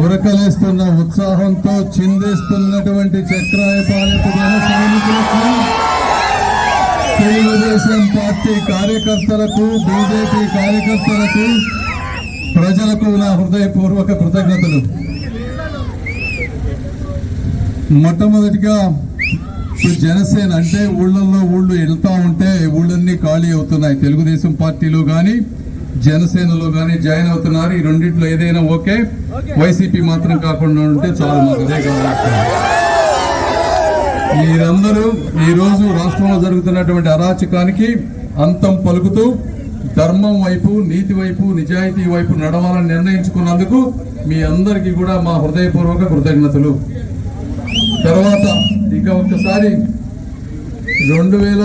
ఉరకలేస్తున్న ఉత్సాహంతో చిందేస్తున్నటువంటి చక్రాయపాలెపు జన సైనికులకు తెలుగుదేశం పార్టీ కార్యకర్తలకు బీజేపీ కార్యకర్తలకు ప్రజలకు నా హృదయపూర్వక కృతజ్ఞతలు. మొట్టమొదటిగా జనసేన అంటే ఊళ్ళల్లో ఊళ్ళు వెళ్తా ఉంటే ఊళ్ళన్నీ ఖాళీ అవుతున్నాయి. తెలుగుదేశం పార్టీలో కానీ జనసేనలో కానీ జాయిన్ అవుతున్నారు. ఈ రెండిట్లో ఏదైనా ఓకే. వైసీపీ మాత్రం కాకుండా ఉంటే చాలు మాకు అదే కావాలి మీరందరూ ఈ రోజు రాష్ట్రంలో జరుగుతున్నటువంటి అరాచకానికి అంతం పలుకుతూ ధర్మం వైపు నీతి వైపు నిజాయితీ వైపు నడవాలని నిర్ణయించుకున్నందుకు మీ అందరికీ కూడా మా హృదయపూర్వక కృతజ్ఞతలు. తర్వాత ఇక ఒక్కసారి రెండు వేల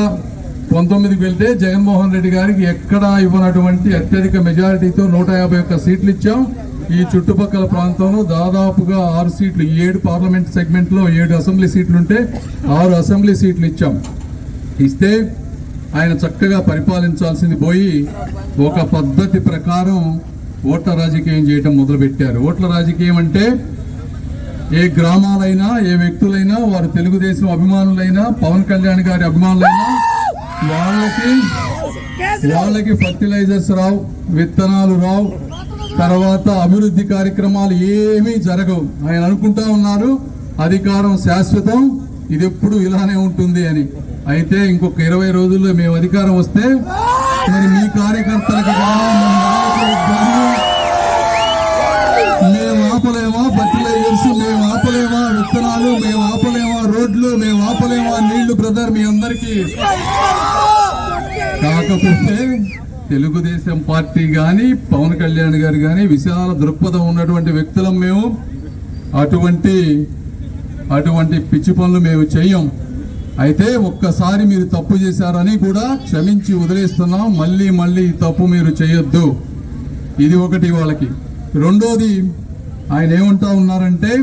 పంతొమ్మిదికి వెళ్తే జగన్మోహన్ రెడ్డి గారికి ఎక్కడా ఇవ్వనటువంటి అత్యధిక మెజారిటీతో నూట యాభై ఒక్క సీట్లు ఇచ్చాం. ఈ చుట్టుపక్కల ప్రాంతంలో దాదాపుగా ఆరు సీట్లు ఏడు పార్లమెంట్ సెగ్మెంట్లో ఏడు అసెంబ్లీ సీట్లు ఉంటే ఆరు అసెంబ్లీ సీట్లు ఇచ్చాం. ఇస్తే ఆయన చక్కగా పరిపాలించాల్సింది పోయి ఒక పద్ధతి ప్రకారం ఓట్ల రాజకీయం చేయటం మొదలుపెట్టారు. ఓట్ల రాజకీయం అంటే ఏ గ్రామాలైనా ఏ వ్యక్తులైనా వారు తెలుగుదేశం అభిమానులైనా పవన్ కళ్యాణ్ గారి అభిమానులైనా వాళ్ళకి ఫర్టిలైజర్స్ రావు విత్తనాలు రావు తర్వాత అభివృద్ధి కార్యక్రమాలు ఏమీ జరగవు. ఆయన అనుకుంటా ఉన్నారు అధికారం శాశ్వతం ఇది ఎప్పుడు ఇలానే ఉంటుంది అని. అయితే ఇంకొక ఇరవై రోజుల్లో మేము అధికారం వస్తే మరి మీ కార్యకర్తలకు మేము ఆపలేమా? ఫర్టిలైజర్స్ మేము ఆపలేమా? విత్తనాలు మేము ఆపలేమా? రోడ్లు మేము ఆపలేమా? నీళ్ళు బ్రదర్ మీ అందరికీ. కాకపోతే తెలుగుదేశం పార్టీ కానీ పవన్ కళ్యాణ్ గారు కానీ విశాల దృక్పథం ఉన్నటువంటి వ్యక్తులం మేము. అటువంటి అటువంటి పిచ్చి పనులు మేము చెయ్యం అయితే ఒక్కసారి మీరు తప్పు చేశారని కూడా క్షమించి వదిలేస్తున్నాం. మళ్ళీ మళ్ళీ ఈ తప్పు మీరు చేయొద్దు. ఇది ఒకటి వాళ్ళకి. రెండోది ఆయన ఏమంటా ఉన్నారంటే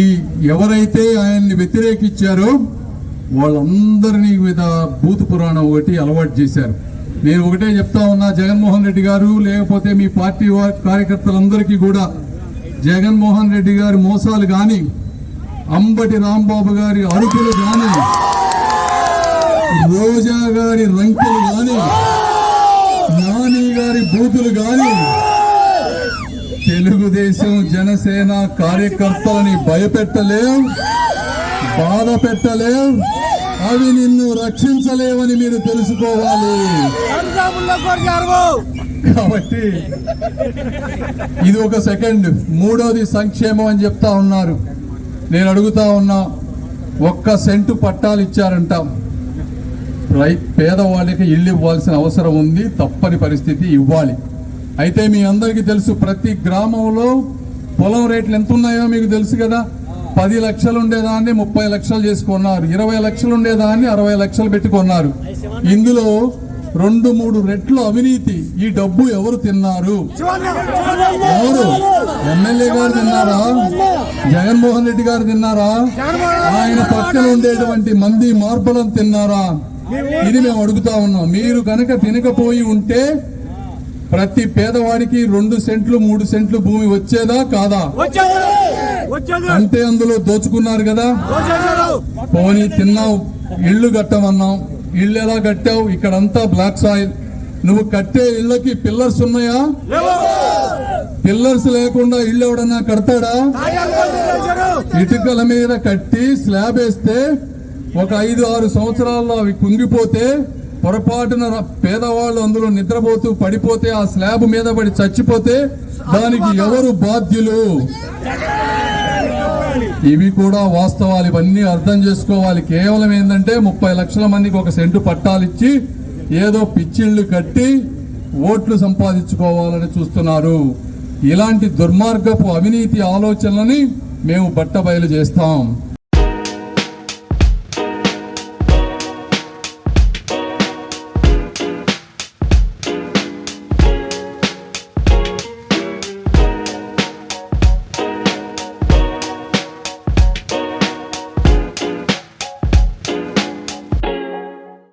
ఈ ఎవరైతే ఆయన్ని వ్యతిరేకించారో వాళ్ళందరినీ మీద భూత పురాణం ఒకటి అలవాటు చేశారు. నేను ఒకటే చెప్తా ఉన్నా జగన్మోహన్ రెడ్డి గారు లేకపోతే మీ పార్టీ కార్యకర్తలందరికీ కూడా జగన్మోహన్ రెడ్డి గారి మోసాలు కానీ అంబటి రాంబాబు గారి అరుపులు కానీ రోజా గారి రంకెలు కానీ నాని గారి బూతులు కానీ తెలుగుదేశం జనసేన కార్యకర్తలని భయపెట్టలేం. బాధ పెట్టలేం అవి నిన్ను రక్షించలేవని మీరు తెలుసుకోవాలి. కాబట్టి ఇది ఒక సెకండ్. మూడోది సంక్షేమం అని చెప్తా ఉన్నారు. నేను అడుగుతా ఉన్నా ఒక్క సెంటు పట్టాలు ఇచ్చారంట. రై పేదవాళ్ళకి ఇల్లు ఇవ్వాల్సిన అవసరం ఉంది తప్పని పరిస్థితి ఇవ్వాలి. అయితే మీ అందరికీ తెలుసు ప్రతి గ్రామంలో పొలం రేట్లు ఎంత ఉన్నాయో మీకు తెలుసు కదా? పది లక్షలు ఉండేదాన్ని ముప్పై లక్షలు చేసుకున్నారు. ఇరవై లక్షలు ఉండేదాన్ని అరవై లక్షలు పెట్టుకున్నారు ఇందులో రెండు మూడు రెట్లు అవినీతి. ఈ డబ్బు ఎవరు తిన్నారు? ఎవరు? ఎమ్మెల్యే గారు తిన్నారా? జగన్మోహన్ రెడ్డి గారు తిన్నారా? ఆయన పక్కన ఉండేటువంటి మంది మార్పులను తిన్నారా? ఇది మేము అడుగుతా ఉన్నాం. మీరు కనుక తినకపోయి ఉంటే ప్రతి పేదవాడికి రెండు సెంట్లు మూడు సెంట్లు భూమి వచ్చేదా కాదా? అంటే అందులో దోచుకున్నారు కదా? పోనీ తిన్నావు ఇల్లు కట్టమన్నావు ఇల్లు ఎలా కట్టావు? ఇక్కడంతా బ్లాక్ సాయిల్ నువ్వు కట్టే ఇళ్ళకి పిల్లర్స్ ఉన్నాయా? పిల్లర్స్ లేకుండా ఇల్లు ఎవడన్నా కడతాడా? ఇటుకల మీద కట్టి స్లాబ్ వేస్తే ఒక ఐదు ఆరు సంవత్సరాల్లో అవి కుంగిపోతే పొరపాటున పేదవాళ్ళు అందులో నిద్రపోతూ పడిపోతే ఆ స్లాబ్ మీద పడి చచ్చిపోతే దానికి ఎవరు బాధ్యులు? ఇవి కూడా వాస్తవాలు. ఇవన్నీ అర్థం చేసుకోవాలి. కేవలం ఏంటంటే ముప్పై లక్షల మందికి ఒక సెంటు పట్టాలిచ్చి ఏదో పిచ్చిళ్ళు కట్టి ఓట్లు సంపాదించుకోవాలని చూస్తున్నారు. ఇలాంటి దుర్మార్గపు అవినీతి ఆలోచనలని మేము బట్టబయలు చేస్తాం.